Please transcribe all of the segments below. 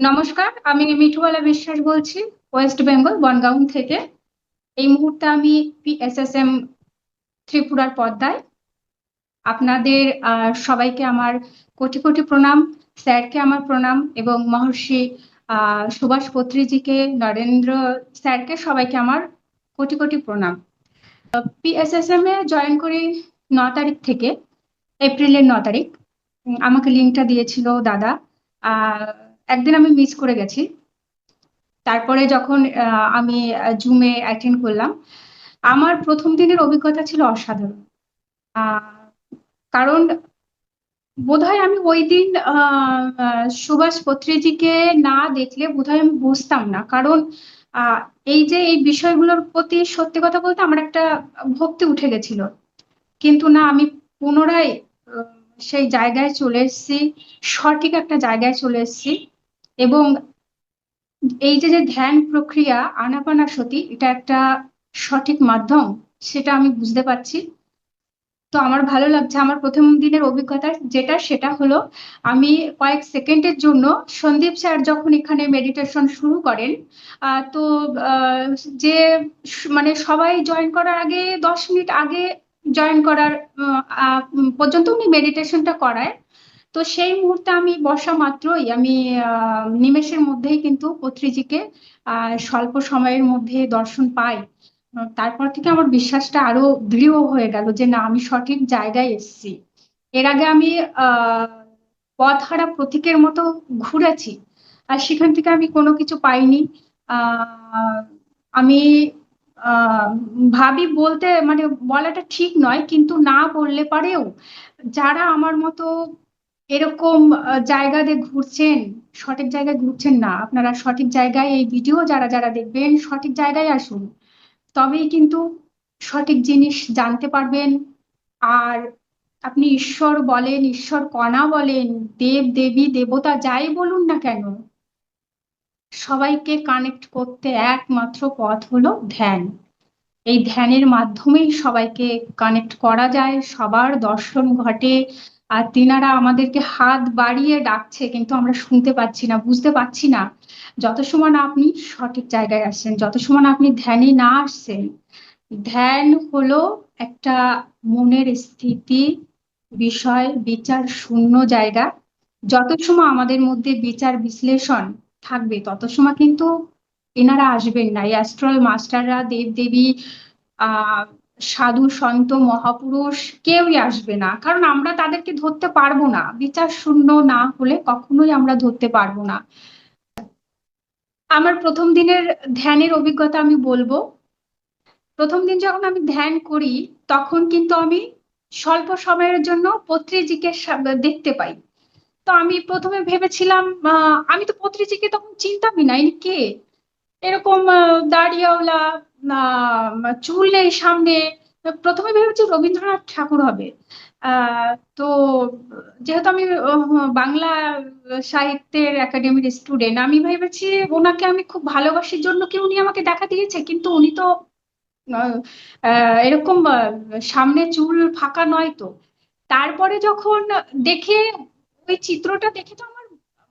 নমস্কার, আমি মিঠুবালা বিশ্বাস বলছি ওয়েস্ট বেঙ্গল বনগাঁও থেকে। এই মুহূর্তে আমি পিএসএসএম ত্রিপুরার পদ্মায়। আপনাদের সবাইকে আমার কোটি কোটি প্রণাম, স্যারকে আমার প্রণাম এবং মহর্ষি সুভাষ পত্রীজিকে, নরেন্দ্র স্যারকে সবাইকে আমার কোটি কোটি প্রণাম। পিএসএসএম এ জয়েন করি ন তারিখ থেকে, এপ্রিলের ন তারিখ। আমাকে লিঙ্কটা দিয়েছিল দাদা। আহ একদিন আমি মিস করে গেছি। তারপরে যখন আমি জুমে অ্যাটেন্ড করলাম, আমার প্রথম দিনের অভিজ্ঞতা ছিল অসাধারণ। কারণ বোধহয় আমি ওই দিন সুভাষ পত্রীজিকে না দেখলে বোধহয় আমি বুঝতাম না। কারণ এই যে এই বিষয়গুলোর প্রতি সত্যি কথা বলতে আমার একটা ভক্তি উঠে গেছিল। কিন্তু না, আমি পুনরায় সেই জায়গায় চলে এসেছি, সঠিক একটা জায়গায় চলে এসেছি। এবং এই যে যে ধ্যান প্রক্রিয়া, আনাপানা সতী, এটা একটা সঠিক মাধ্যম, সেটা আমি বুঝতে পারছি। তো আমার ভালো লাগছে, আমার প্রথম দিনের অভিজ্ঞতা যেটা, সেটা হলো আমি কয়েক সেকেন্ডের জন্য সন্দীপ স্যার যখন এখানে মেডিটেশন শুরু করেন তো যে মানে সবাই জয়েন করার আগে, দশ মিনিট আগে জয়েন করার পর্যন্ত উনি মেডিটেশনটা করায়। তো সেই মুহূর্তে আমি বসা মাত্রই আমি নিমেষের মধ্যেই কিন্তু পত্রিজিকে স্বল্প সময়ের মধ্যে দর্শন পাই। তারপর থেকে আমার বিশ্বাসটা আরও দৃঢ় হয়ে গেল যে না, আমি সঠিক জায়গায় এসেছি। এর আগে আমি পথহারা প্রতীকের মতো ঘুরেছি, আর সেখান থেকে আমি কোনো কিছু পাইনি। আমি ভাবি বলতে মানে বলাটা ঠিক নয়, কিন্তু না বললে পারেও যারা আমার মতো এরকম জায়গাতে ঘুরছেন, সঠিক জায়গায় ঘুরছেন না। আপনারা সঠিক জায়গায় এই ভিডিও যারা যারা দেখবেন, সঠিক জায়গায় আসুন। তবেই কিন্তু সঠিক জিনিস জানতে পারবেন। আর আপনি ঈশ্বর বলেন, ঈশ্বর কণা বলেন, দেব, দেবী, দেবতা যাই বলুন না কেন, সবাইকে কানেক্ট করতে একমাত্র পথ হলো ধ্যান। এই ধ্যানের মাধ্যমেই সবাইকে কানেক্ট করা যায়, সবার দর্শন ঘটে আর তিনারা আমাদেরকে হাত বাড়িয়ে ডাকছে, কিন্তু আমরা শুনতে পাচ্ছি না, বুঝতে পাচ্ছি না। যত সময় না আপনি সঠিক জায়গায় আসছেন যত সময় না আপনি ধ্যানে না আসছেন ধ্যান হলো একটা মনের স্থিতি, বিষয়, বিচার শূন্য জায়গা। যত সময় আমাদের মধ্যে বিচার বিশ্লেষণ থাকবে, তত সময় কিন্তু এনারা আসবেন না। এই অ্যাস্ট্রল মাস্টাররা দেব দেবী আহ সাধু, সন্ত, মহাপুরুষ কেউই আসবে না। কারণ আমরা তাদেরকে ধরতে পারব না। বিচার শূন্য না হলে কখনোই আমরা ধরতে পারব না। আমার প্রথম দিনের ধ্যানের অভিজ্ঞতা আমি বলব। প্রথম দিন যখন আমি ধ্যান করি, তখন কিন্তু আমি স্বল্প সময়ের জন্য পত্রিজিকে দেখতে পাই। তো আমি প্রথমে ভেবেছিলাম আমি তো পত্রিজিকে তখন চিন্তামই না। কে? এরকম দাঁড়িয়াওয়ালা চুল নেই সামনে, প্রথমে ভেবেছি রবীন্দ্রনাথ ঠাকুর হবে। তো যেহেতু আমি বাংলা সাহিত্যের একাডেমির স্টুডেন্ট আমি ভেবেছি ওনাকে আমি খুব ভালোবাসির জন্য কি উনি আমাকে দেখা দিয়েছে? কিন্তু উনি তো এরকম সামনে চুল ফাঁকা নয় তো। তারপরে যখন দেখে, ওই চিত্রটা দেখে তো আমার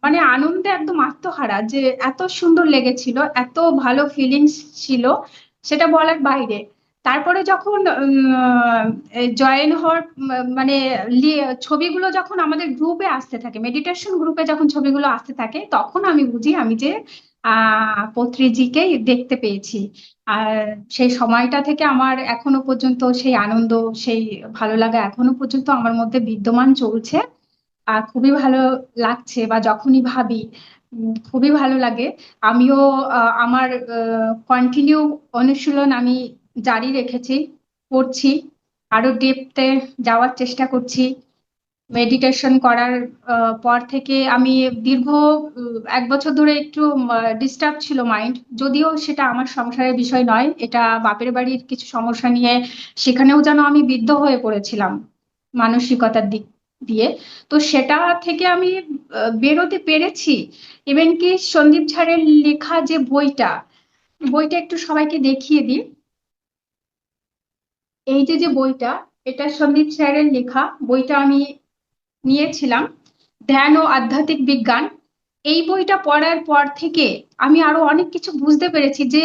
মানে আনন্দে একদম আত্মহারা যে এত সুন্দর লেগেছিল, এত ভালো ফিলিংস ছিল। সেটা বলার বাইরে। তারপরে যখন জয়েন হওয়ার মানে ছবিগুলো যখন আমাদের গ্রুপে আসতে থাকে মেডিটেশন গ্রুপে যখন ছবিগুলো আসতে থাকে, তখন আমি বুঝি আমি যে আহ পত্রিজিকেই দেখতে পেয়েছি। আর সেই সময়টা থেকে আমার এখনও পর্যন্ত সেই আনন্দ, সেই ভালো লাগা এখনও পর্যন্ত আমার মধ্যে বিদ্যমান চলছে। আর খুবই ভালো লাগছে বা যখনই ভাবি খুবই ভালো লাগে। আমিও আমার কন্টিনিউ অনুশীলন আমি জারি রেখেছি, করছি। আরও ডেপতে যাওয়ার চেষ্টা করছি। মেডিটেশন করার পর থেকে আমি দীর্ঘ এক বছর ধরে একটু ডিস্টার্ব ছিল মাইন্ড যদিও সেটা আমার সংসারের বিষয় নয়, এটা বাপের বাড়ির কিছু সমস্যা নিয়ে সেখানেও যেন আমি বিদ্ধ হয়ে পড়েছিলাম মানসিকতার দিক দিয়ে। তো সেটা থেকে আমি বেরোতে পেরেছি। ইভেন কি সন্দীপ ঝাড়ের লেখা যে বইটা বইটা একটু সবাইকে দেখিয়ে দিই। এই যে যে বইটা, এটা সন্দীপ স্যারের লেখা, বইটা আমি নিয়েছিলাম। ধ্যান ও আধ্যাত্মিক বিজ্ঞান। এই বইটা পড়ার পর থেকে আমি আরও অনেক কিছু বুঝতে পেরেছি যে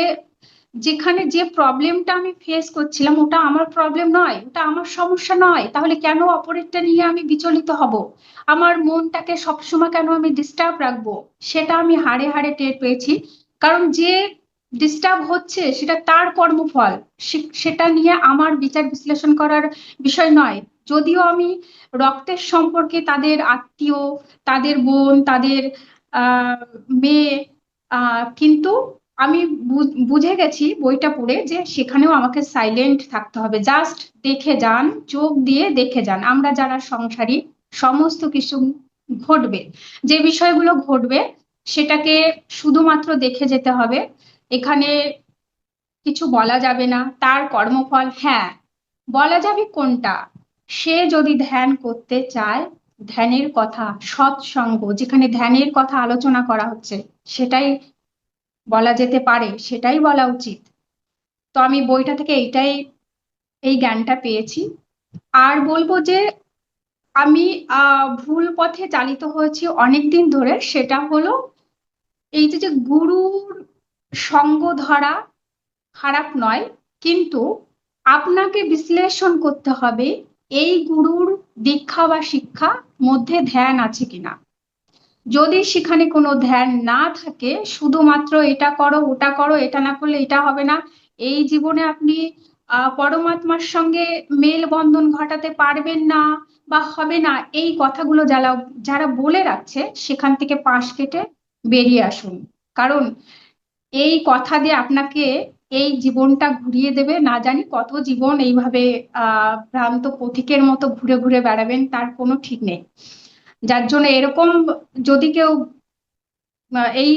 যেখানে যে প্রবলেমটা আমি ফেস করছিলাম, ওটা আমার প্রবলেম নয়, ওটা আমার সমস্যা নয়। তাহলে কেন অপরেরটা নিয়ে আমি বিচলিত হব? আমার মনটাকে সবসময় কেন আমি ডিস্টার্ব রাখব? সেটা আমি হাড়ে হাড়ে টের পেয়েছি। কারণ যে ডিস্টার্ব হচ্ছে, সেটা তার কর্মফল। সেটা নিয়ে আমার বিচার বিশ্লেষণ করার বিষয় নয়। যদিও আমি রক্তের সম্পর্কে তাদের আত্মীয়, তাদের বোন, তাদের মেয়ে কিন্তু আমি বুঝে গেছি বইটা পড়ে যে সেখানেও আমাকে সাইলেন্ট থাকতে হবে। জাস্ট দেখে যান, চোখ দিয়ে দেখে যান। আমরা যারা সংসারী, সমস্ত কিছু ঘটবে। যে বিষয়গুলো ঘটবে, সেটাকে শুধুমাত্র দেখে যেতে হবে। এখানে কিছু বলা যাবে না। তার কর্মফল হ্যাঁ। বলা যাবে কোনটা? সে যদি ধ্যান করতে চায়, ধ্যানের কথা, সৎসঙ্গ, যেখানে ধ্যানের কথা আলোচনা করা হচ্ছে, সেটাই বলা যেতে পারে, সেটাই বলা উচিত। তো আমি বইটা থেকে এইটাই, এই জ্ঞানটা পেয়েছি। আর বলব যে, আমি ভুল পথে চালিত হয়েছি অনেকদিন ধরে, সেটা হলো এই যে যে গুরুর সঙ্গ ধরা খারাপ নয়, কিন্তু আপনাকে বিশ্লেষণ করতে হবে, এই গুরুর দীক্ষা বা শিক্ষা মধ্যে ধ্যান আছে কিনা। যদি সেখানে কোনো ধ্যান না থাকে, শুধুমাত্র এটা করো, ওটা করো, এটা না করলে এটা হবে না, এই জীবনে আপনি পরমাত্মার সঙ্গে মেল বন্ধন ঘটাতে পারবেন না বা হবে না, এই কথাগুলো যারা যারা বলে রাখছে, সেখান থেকে পাশ কেটে বেরিয়ে আসুন। কারণ এই কথা দিয়ে আপনাকে এই জীবনটা ঘুরিয়ে দেবে, না জানি কত জীবন এইভাবে আহ ভ্রান্ত পথিকের মতো ঘুরে ঘুরে বেড়াবেন, তার কোনো ঠিক নেই। যার জন্য এরকম যদি কেউ এই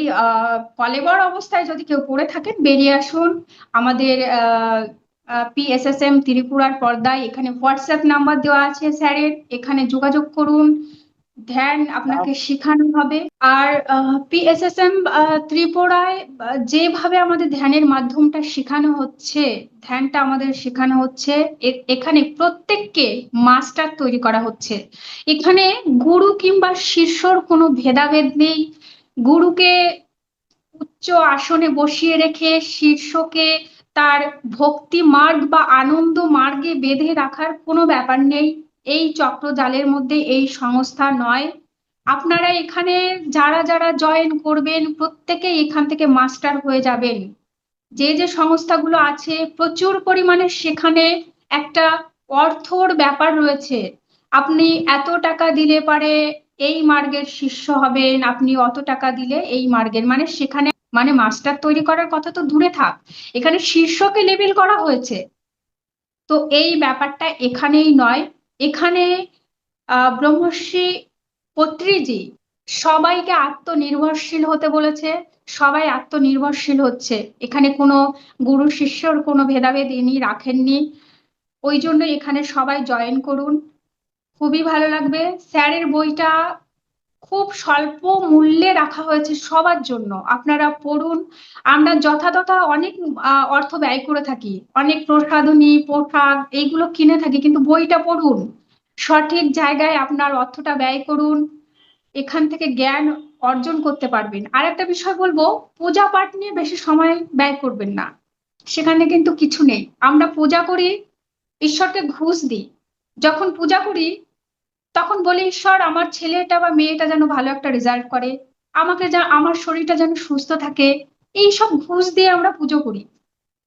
কলেবর অবস্থায় যদি কেউ পড়ে থাকেন, বেরিয়ে আসুন আমাদের পিএসএসএম ত্রিপুরার পর্দায়। এখানে হোয়াটসঅ্যাপ নাম্বার দেওয়া আছে স্যারের। এখানে যোগাযোগ করুন। ধ্যান আপনাকে শেখানো হবে। আর পিএসএসএম ত্রিপুরায় যেভাবে আমাদের ধ্যানের মাধ্যমটা শেখানো হচ্ছে ধ্যানটা আমাদের শেখানো হচ্ছে এখানে প্রত্যেককে মাস্টার তৈরি করা হচ্ছে। এখানে গুরু কিংবা শিষ্যর কোনো ভেদাভেদ নেই। গুরুকে উচ্চ আসনে বসিয়ে রেখে শীর্ষকে তার ভক্তি মার্গ বা আনন্দ মার্গে বেঁধে রাখার কোনো ব্যাপার নেই। এই চক্রজালের মধ্যে এই সংস্থা নয়। আপনারা এখানে যারা যারা জয়েন করবেন, প্রত্যেকে এখান থেকে মাস্টার হয়ে যাবেন। যে যে সংস্থাগুলো আছে, প্রচুর পরিমাণে সেখানে একটা অর্থর ব্যাপার রয়েছে। আপনি এত টাকা দিলে পারে এই মার্গের শিষ্য হবেন, আপনি অত টাকা দিলে এই মার্গের। মানে সেখানে মানে মাস্টার তৈরি করার কথা তো দূরে থাক। এখানে শীর্ষকে লেবেল করা হয়েছে। তো এই ব্যাপারটা এখানেই নয়। এখানে ব্রহ্মশ্রী পত্রীজি সবাইকে আত্মনির্ভরশীল হতে বলেছে, সবাই আত্মনির্ভরশীল হচ্ছে। এখানে কোনো গুরু, শিষ্যর কোনো ভেদাভেদ ইনি রাখেননি। ওই জন্য এখানে সবাই জয়েন করুন। খুবই ভালো লাগবে। স্যারের বইটা খুব স্বল্প মূল্যে রাখা হয়েছে সবার জন্য। আপনারা পড়ুন। আমরা যথাযথ অনেক অর্থ ব্যয় করে থাকি। অনেক প্রসাধনী, পোশাক এইগুলো কিনে থাকি, কিন্তু বইটা পড়ুন। সঠিক জায়গায় আপনার অর্থটা ব্যয় করুন। এখান থেকে জ্ঞান অর্জন করতে পারবেন। আর একটা বিষয় বলব, পূজা পাঠ নিয়ে বেশি সময় ব্যয় করবেন না। সেখানে কিন্তু কিছু নেই। আমরা পূজা করি, ঈশ্বরকে ঘুষ দিই। যখন পূজা করি তখন বলি ঈশ্বর আমার ছেলেটা বা মেয়েটা যেন ভালো একটা রেজাল্ট করে। আমাকে যা, আমার শরীরটা যেন সুস্থ থাকে। এই সব ঘুষ দিয়ে আমরা পুজো করি।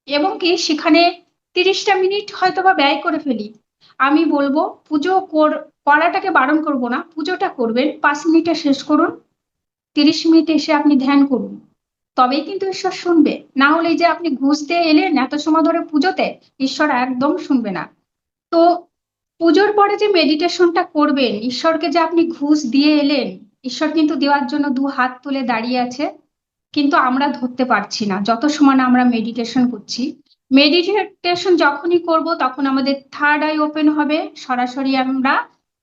এবং কি, সেখানে তিরিশটা মিনিট হয়তো বা ব্যয় করে ফেলি। আমি বলব, পুজো করাটাকে বারণ করব না। পুজোটা করবেন, পাঁচ মিনিটে শেষ করুন, তিরিশ মিনিট এসে আপনি ধ্যান করুন। তবেই কিন্তু ঈশ্বর শুনবে। না হলে যে আপনি ঘুষ দিয়ে এলেন, এত সময় ধরে পুজোতে, ঈশ্বর একদম শুনবে না। তো পুজোর পরে যে মেডিটেশনটা করবেন, ঈশ্বরকে যে আপনি ঘুষ দিয়ে এলেন, ঈশ্বর কিন্তু দেওয়ার জন্য দু হাত তুলে দাঁড়িয়ে আছে, কিন্তু আমরা ধরতে পারছি না। যত সময় আমরা মেডিটেশন করছি মেডিটেশন যখনই করব তখন আমাদের থার্ড আই ওপেন হবে, সরাসরি আমরা,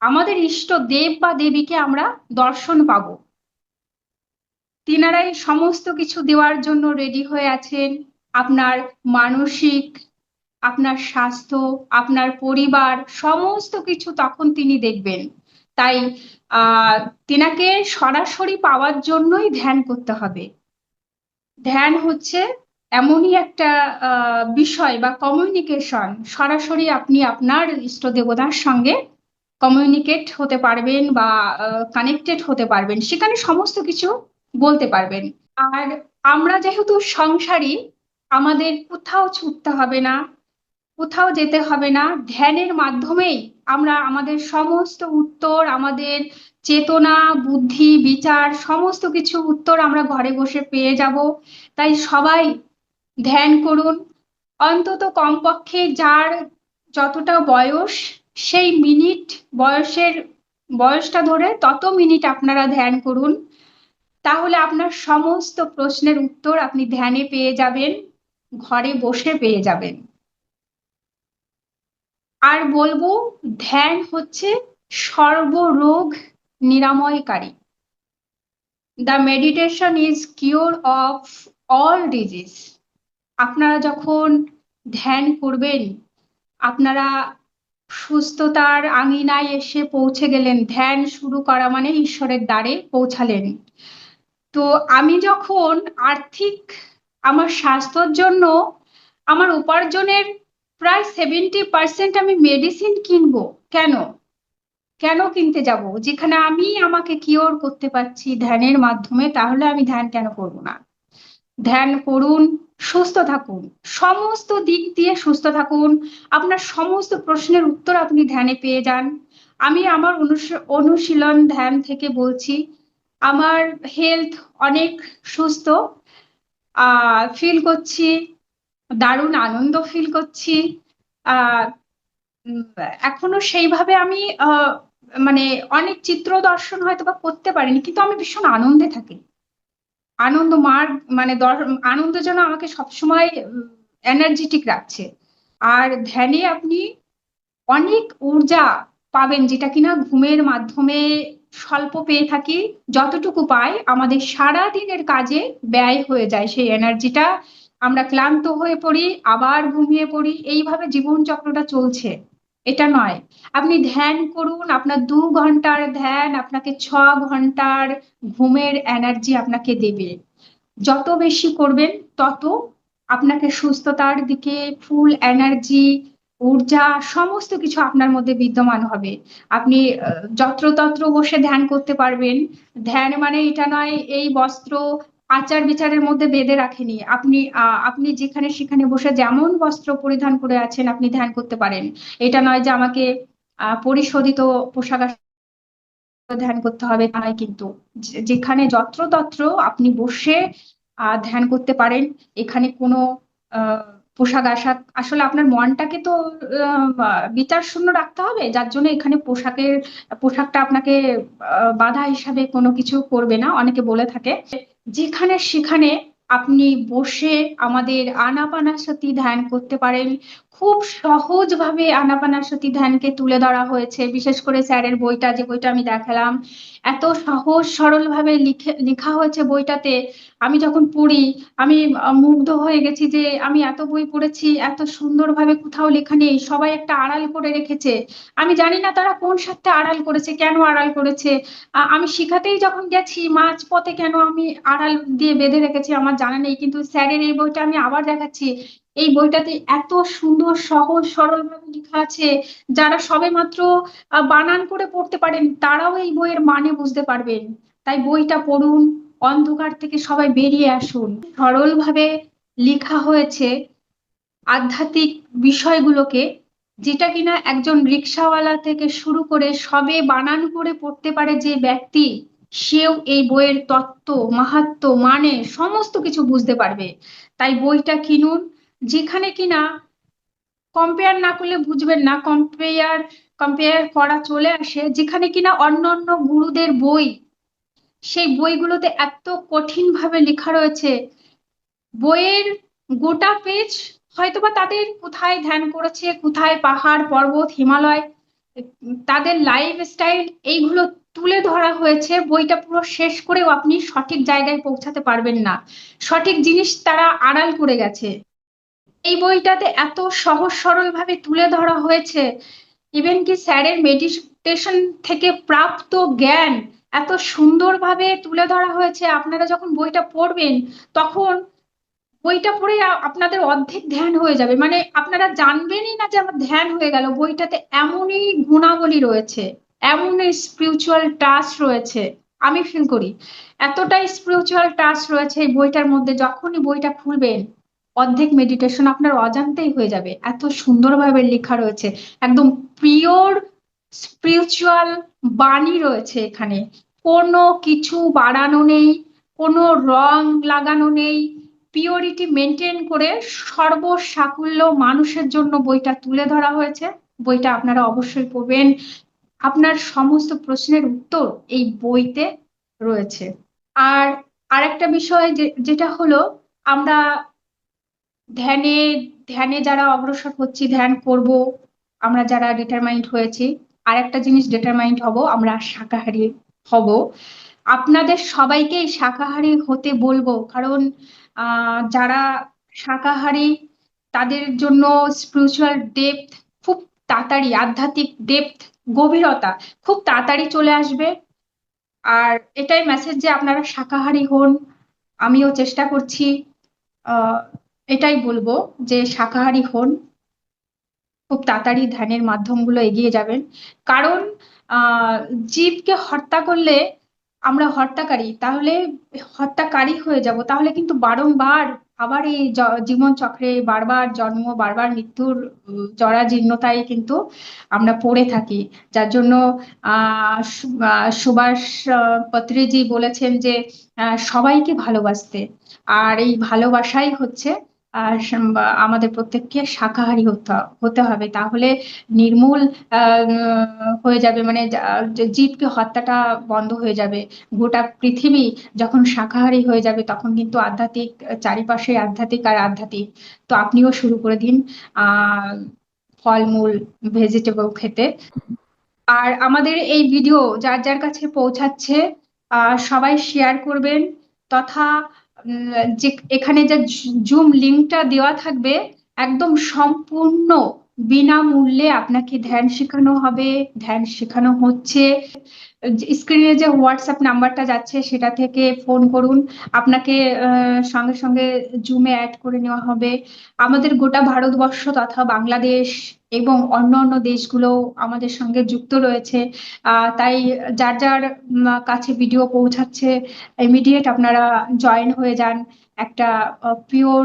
আমাদের ইষ্ট দেব বা দেবীকে আমরা দর্শন পাব। তিনারাই সমস্ত কিছু দেওয়ার জন্য রেডি হয়ে আছেন। আপনার মানসিক আপনার স্বাস্থ্য, আপনার পরিবার, সমস্ত কিছু তখন তিনি দেখবেন। তাই তেনাকে সরাসরি পাওয়ার জন্যই ধ্যান করতে হবে। ধ্যান হচ্ছে এমনই একটা বিষয় বা কমিউনিকেশন সরাসরি আপনি আপনার ইষ্ট দেবতার সঙ্গে কমিউনিকেট হতে পারবেন বা কানেক্টেড হতে পারবেন। সেখানে সমস্ত কিছু বলতে পারবেন। আর আমরা যেহেতু সংসারী, আমাদের কোথাও ছুটতে হবে না। কোথাও যেতে হবে না। ধ্যানের মাধ্যমেই আমরা আমাদের সমস্ত উত্তর, আমাদের চেতনা, বুদ্ধি, বিচার, সমস্ত কিছু উত্তর আমরা ঘরে বসে পেয়ে যাব। তাই সবাই ধ্যান করুন। অন্তত কমপক্ষে যার যতটা বয়স, সেই মিনিট বয়সের, বয়সটা ধরে তত মিনিট আপনারা ধ্যান করুন। তাহলে আপনার সমস্ত প্রশ্নের উত্তর আপনি ধ্যানে পেয়ে যাবেন, ঘরে বসে পেয়ে যাবেন। আর বলব, ধ্যান হচ্ছে সর্বরোগ নিরাময়কারী। The meditation is cure of all disease আপনারা যখন ধ্যান করবেন, আপনারা সুস্থতার আঙিনায় এসে পৌঁছে গেলেন। ধ্যান শুরু করা মানে ঈশ্বরের দ্বারে পৌঁছালেন। তো আমি যখন আর্থিক, আমার স্বাস্থ্যর জন্য, আমার উপার্জনের প্রায় সেভেন্টি পার্সেন্ট আমি মেডিসিন কিনবো। কেন? কেন কিনতে যাব? যেখানে আমি আমাকে কিওর করতে পারছি ধ্যানের মাধ্যমে, তাহলে আমি ধ্যান কেন করব না? ধ্যান করুন, সুস্থ থাকুন। সমস্ত দিক দিয়ে সুস্থ থাকুন। আপনার সমস্ত প্রশ্নের উত্তর আপনি ধ্যানে পেয়ে যান। আমি আমার অনুশীলন ধ্যান থেকে বলছি, আমার হেলথ অনেক সুস্থ ফিল করছি দারুণ আনন্দ ফিল করছি। এখনও সেইভাবে আমি মানে অনেক চিত্র দর্শন হয়তো বা করতে পারিনি, কিন্তু আমি ভীষণ আনন্দে থাকি। আনন্দ মার মানে আনন্দ যেন আমাকে সবসময় এনার্জেটিক রাখছে। আর ধ্যানে আপনি অনেক ঊর্জা পাবেন যেটা কিনা ঘুমের মাধ্যমে স্বল্প পেয়ে থাকি, যতটুকু পাই আমাদের সারা দিনের কাজে ব্যয় হয়ে যায় সেই এনার্জিটা আমরা ক্লান্ত হয়ে পড়ি, আবার ঘুমিয়ে পড়ি, এইভাবে জীবন চক্রটা চলছে। এটা নয়। আপনি ধ্যান করুন, আপনার দু ঘণ্টার ধ্যান আপনাকে ছ ঘণ্টার ঘুমের এনার্জি আপনাকে দেবে। যত বেশি করবেন, তত আপনাকে সুস্থতার দিকে ফুল এনার্জি ঊর্জা, সমস্ত কিছু আপনার মধ্যে বিদ্যমান হবে। আপনি যত্রতত্র বসে ধ্যান করতে পারবেন। ধ্যান মানে এটা নয়, এই বস্ত্র আচার বিচারের মধ্যে বেঁধে রাখেনি। আপনি আপনি যেখানে সেখানে বসে যেমন বস্ত্র পরিধান করে আছেন, আপনি ধ্যান করতে পারেন। এটা নয় যে আমাকে পরিশোধিত পোশাক ধ্যান করতে হবে তা নয় কিন্তু। যেখানে যত্রতত্র আপনি বসে ধ্যান করতে পারেন, এখানে কোনো পোশাক আশাক, আসলে আপনার মনটাকে তো বিচার শূন্য রাখতে হবে। যার জন্য এখানে পোশাকের, পোশাকটা আপনাকে বাধা হিসাবে কোনো কিছু করবে না। অনেকে বলে থাকে যেখানে সেখানে আপনি বসে আমাদের আনাপানাসতি ধ্যান করতে পারেন খুব সহজভাবে আনাপানাসতি ধ্যানকে তুলে ধরা হয়েছে। বিশেষ করে স্যারের বইটা, যে বইটা আমি দেখালাম, এত সহজ সরল ভাবে লিখে, লেখা হয়েছে বইটাতে। আমি যখন পড়ি, আমি মুগ্ধ হয়ে গেছি যে আমি এত বই পড়েছি, এত সুন্দরভাবে কোথাও লেখা নেই, সবাই একটা আড়াল করে রেখেছে। আমি জানি না তারা কোন স্বার্থে আড়াল করেছে, কেন আড়াল করেছে। আমি শিখাতেই যখন গেছি মাঝ পথে কেন আমি আড়াল দিয়ে বেঁধে রেখেছি আমার জানা নেই, কিন্তু স্যারের এই বইটা আমি আবার দেখাচ্ছি। এই বইটাতে এত সুন্দর, সহজ সরল ভাবে লেখা আছে। যারা সবে মাত্র বানান করে পড়তে পারেন, তারাও এই বইয়ের মানে বুঝতে পারবেন। তাই বইটা পড়ুন, অন্ধকার থেকে সবাই বেরিয়ে আসুন। সরল ভাবে লেখা হয়েছে আধ্যাত্মিক বিষয়গুলোকে, যেটা কিনা একজন রিক্সাওয়ালা থেকে শুরু করে সবে বানান করে পড়তে পারে যে ব্যক্তি, সেও এই বইয়ের তত্ত্ব মাহাত্ম মানে সমস্ত কিছু বুঝতে পারবে। তাই বইটা কিনুন যেখানে কিনা কম্পেয়ার না করলে বুঝবেন না কম্পেয়ার কম্পেয়ার করা চলে আসে, যেখানে কিনা অন্য অন্য গুরুদের বই, সেই বইগুলোতে এত কঠিন ভাবে লেখা রয়েছে। বইয়ের গোটা পেজ হয়তোবা তাদের কোথায় ধ্যান করেছে, কোথায় পাহাড়, পর্বত, হিমালয়, তাদের লাইফ স্টাইল এইগুলো তুলে ধরা হয়েছে, বইটা পুরো শেষ করেও আপনি সঠিক জায়গায় পৌঁছাতে পারবেন না। সঠিক জিনিস তারা আড়াল করে গেছে। এই বইটাতে এত সহজ সরল ভাবে তুলে ধরা হয়েছে। ইভেন কি স্যারের মেডিটেশন থেকে প্রাপ্ত জ্ঞান এত সুন্দরভাবে তুলে ধরা হয়েছে। আপনারা যখন বইটা পড়বেন, তখন বইটা পড়ে আপনাদের অর্ধেক ধ্যান হয়ে যাবে। মানে আপনারা জানবেনই না যে আমার ধ্যান হয়ে গেল। বইটাতে এমনই গুণাবলী রয়েছে, এমনই স্পিরিচুয়াল টাচ রয়েছে। আমি ফিল করি, এতটাই স্পিরিচুয়াল টাচ রয়েছে এই বইটার মধ্যে, যখনই বইটা খুলবেন অর্ধেক মেডিটেশন আপনার অজান্তেই হয়ে যাবে। এত সুন্দরভাবে লেখা রয়েছে। একদম পিওর স্পিরিচুয়াল বাণী রয়েছে এখানে। কোনো কিছু বাড়ানো নেই, কোনো রং লাগানো নেই। পিওরিটি মেনটেন করে সর্বসাকুল্য মানুষের জন্য বইটা তুলে ধরা হয়েছে। বইটা আপনারা অবশ্যই পড়বেন। আপনার সমস্ত প্রশ্নের উত্তর এই বইতে রয়েছে। আর আরেকটা বিষয় যেটা হলো, আমরা ধ্যানে ধ্যানে যারা অগ্রসর হচ্ছি, ধ্যান করব, আমরা যারা ডিটারমাইন্ড হয়েছি আর একটা জিনিস ডিটারমাইন্ড হব, আমরা শাকাহারী হব। আপনাদের সবাইকেই শাকাহারী হতে বলব, কারণ যারা শাকাহারী, তাদের জন্য স্পিরিচুয়াল ডেপথ খুব তাড়াতাড়ি, আধ্যাত্মিক ডেপথ গভীরতা খুব তাড়াতাড়ি চলে আসবে। আর এটাই মেসেজ যে আপনারা শাকাহারী হন, আমিও চেষ্টা করছি এটাই বলব যে শাকাহারী হন, খুব তাড়াতাড়ি ধ্যানের মাধ্যমগুলো এগিয়ে যাবেন। কারণ জীবকে হত্যা করলে আমরা হত্যাকারী, তাহলে হত্যাকারী হয়ে যাব। তাহলে কিন্তু বারংবার আবার এই জীবন চক্রে বারবার জন্ম, বারবার মৃত্যুর জরাজীর্ণতায় কিন্তু আমরা পড়ে থাকি। যার জন্য সুভাষ পত্রেজি বলেছেন যে সবাইকে ভালোবাসতে। আর এই ভালোবাসাই হচ্ছে আর আমাদের প্রত্যেককে শাকাহারী হতে হতে হবে। তাহলে নির্মূল হয়ে যাবে মানে জীবকে হত্যাটা বন্ধ হয়ে যাবে। গোটা পৃথিবী যখন শাকাহারী হয়ে যাবে তখন কিন্তু আধ্যাত্মিক, চারিপাশে আধ্যাত্মিক আর আধ্যাত্মিক। তো আপনিও শুরু করে দিন আহ ফলমূল, ভেজিটেবল খেতে। আর আমাদের এই ভিডিও যার যার কাছে পৌঁছাচ্ছে সবাই শেয়ার করবেন, তথা যে এখানে যে জুম লিঙ্কটা দেওয়া থাকবে, একদম সম্পূর্ণ বিনামূল্যে আপনাকে ধ্যান শেখানো হবে, ধ্যান শেখানো হচ্ছে। স্ক্রিনে যে হোয়াটসঅ্যাপ নাম্বারটা যাচ্ছে সেটা থেকে ফোন করুন। আপনাকে সঙ্গে সঙ্গে জুমে অ্যাড করে নেওয়া হবে। আমাদের গোটা ভারতবর্ষ তথা বাংলাদেশ এবং অন্য অন্য দেশগুলো আমাদের সঙ্গে যুক্ত রয়েছে। তাই যার যার কাছে ভিডিও পৌঁছাচ্ছে ইমিডিয়েট আপনারা জয়েন হয়ে যান। একটা পিওর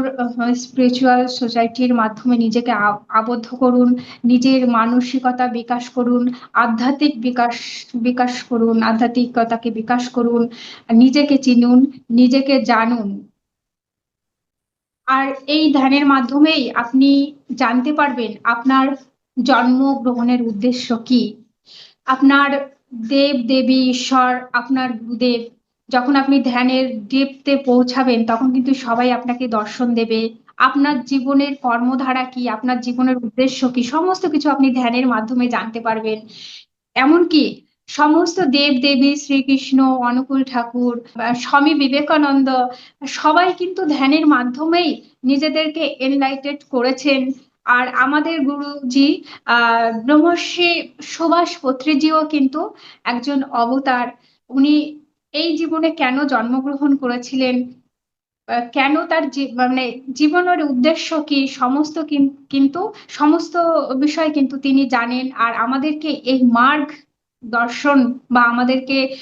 স্পিরিচুয়াল সোসাইটির মাধ্যমে নিজেকে আবদ্ধ করুন, নিজের মানসিকতা বিকাশ করুন, আধ্যাত্মিক বিকাশ বিকাশ করুন, আধ্যাত্মিকতাকে বিকাশ করুন, নিজেকে চিনুন, নিজেকে জানুন। আর এই ধ্যানের মাধ্যমেই আপনি জানতে পারবেন আপনার জন্মগ্রহণের উদ্দেশ্য কি। আপনার দেব, দেবী, ঈশ্বর, আপনার গুরুদেব যখন আপনি ধ্যানের ডেপতে পৌঁছাবেন, তখন কিন্তু সবাই আপনাকে দর্শন দেবে। আপনার জীবনের কর্মধারা কি? আপনার জীবনের উদ্দেশ্য কি? সমস্ত কিছু আপনি ধ্যানের মাধ্যমে জানতে পারবেন। এমনকি সমস্ত দেব দেবী শ্রীকৃষ্ণ, অনুকূল ঠাকুর স্বামী বিবেকানন্দ, সবাই কিন্তু ধ্যানের মাধ্যমেই নিজেদেরকে এনলাইটেড করেছেন। আর আমাদের গুরুজি আহ ব্রহ্মর্ষি সুভাষ পত্রীজিও কিন্তু একজন অবতার। উনি এই জীবনে কেন জন্মগ্রহণ করেছিলেন? কেন তার মানে জীবনের উদ্দেশ্য কি? সমস্ত কিন্তু, সমস্ত বিষয় কিন্তু তিনি জানেন। আর আমাদেরকে এই মার্গ দর্শন বা আমাদেরকে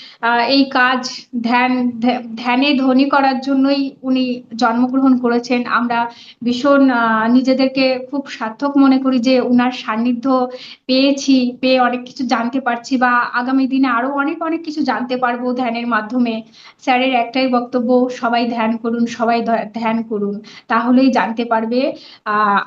এই কাজ ধ্যান ধ্যানে ধনী করার জন্যই উনি জন্মগ্রহণ করেছেন। আমরা ভীষণ নিজেদেরকে খুব সার্থক মনে করি যে উনার সান্নিধ্য পেয়েছি, পেয়ে অনেক কিছু জানতে পারছি বা আগামী দিনে আরও অনেক অনেক কিছু জানতে পারব ধ্যানের মাধ্যমে। স্যারের একটাই বক্তব্য, সবাই ধ্যান করুন, সবাই ধ্যান করুন। তাহলেই জানতে পারবে, আহ,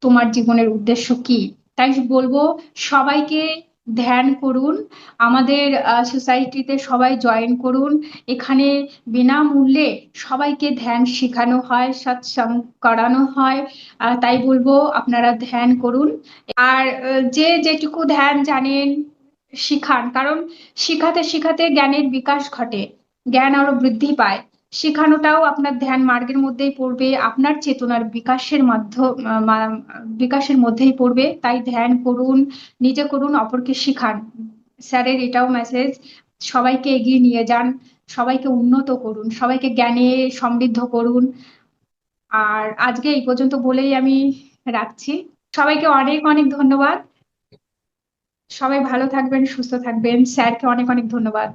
তোমার জীবনের উদ্দেশ্য কি। তাই বলব, সবাইকে ধ্যান করুন। আমাদের সোসাইটিতে সবাই জয়েন করুন। এখানে বিনামূল্যে সবাইকে ধ্যান শেখানো হয় সৎসঙ্গ করানো হয়। তাই বলব আপনারা ধ্যান করুন। আর যে যেটুকু ধ্যান জানেন, শিখান। কারণ শিখাতে শিখাতে জ্ঞানের বিকাশ ঘটে। জ্ঞান আরও বৃদ্ধি পায়। শেখানোটাও আপনার ধ্যান মার্গের মধ্যেই পড়বে, আপনার চেতনার বিকাশের মাধ্যম বিকাশের মধ্যেই পড়বে। তাই ধ্যান করুন, নিজে করুন, অপরকে শিখান। স্যারের এটাও মেসেজ সবাইকে এগিয়ে নিয়ে যান, সবাইকে উন্নত করুন, সবাইকে জ্ঞানে সমৃদ্ধ করুন। আর আজকে এই পর্যন্ত বলেই আমি রাখছি। সবাইকে অনেক অনেক ধন্যবাদ। সবাই ভালো থাকবেন, সুস্থ থাকবেন। স্যারকে অনেক অনেক ধন্যবাদ।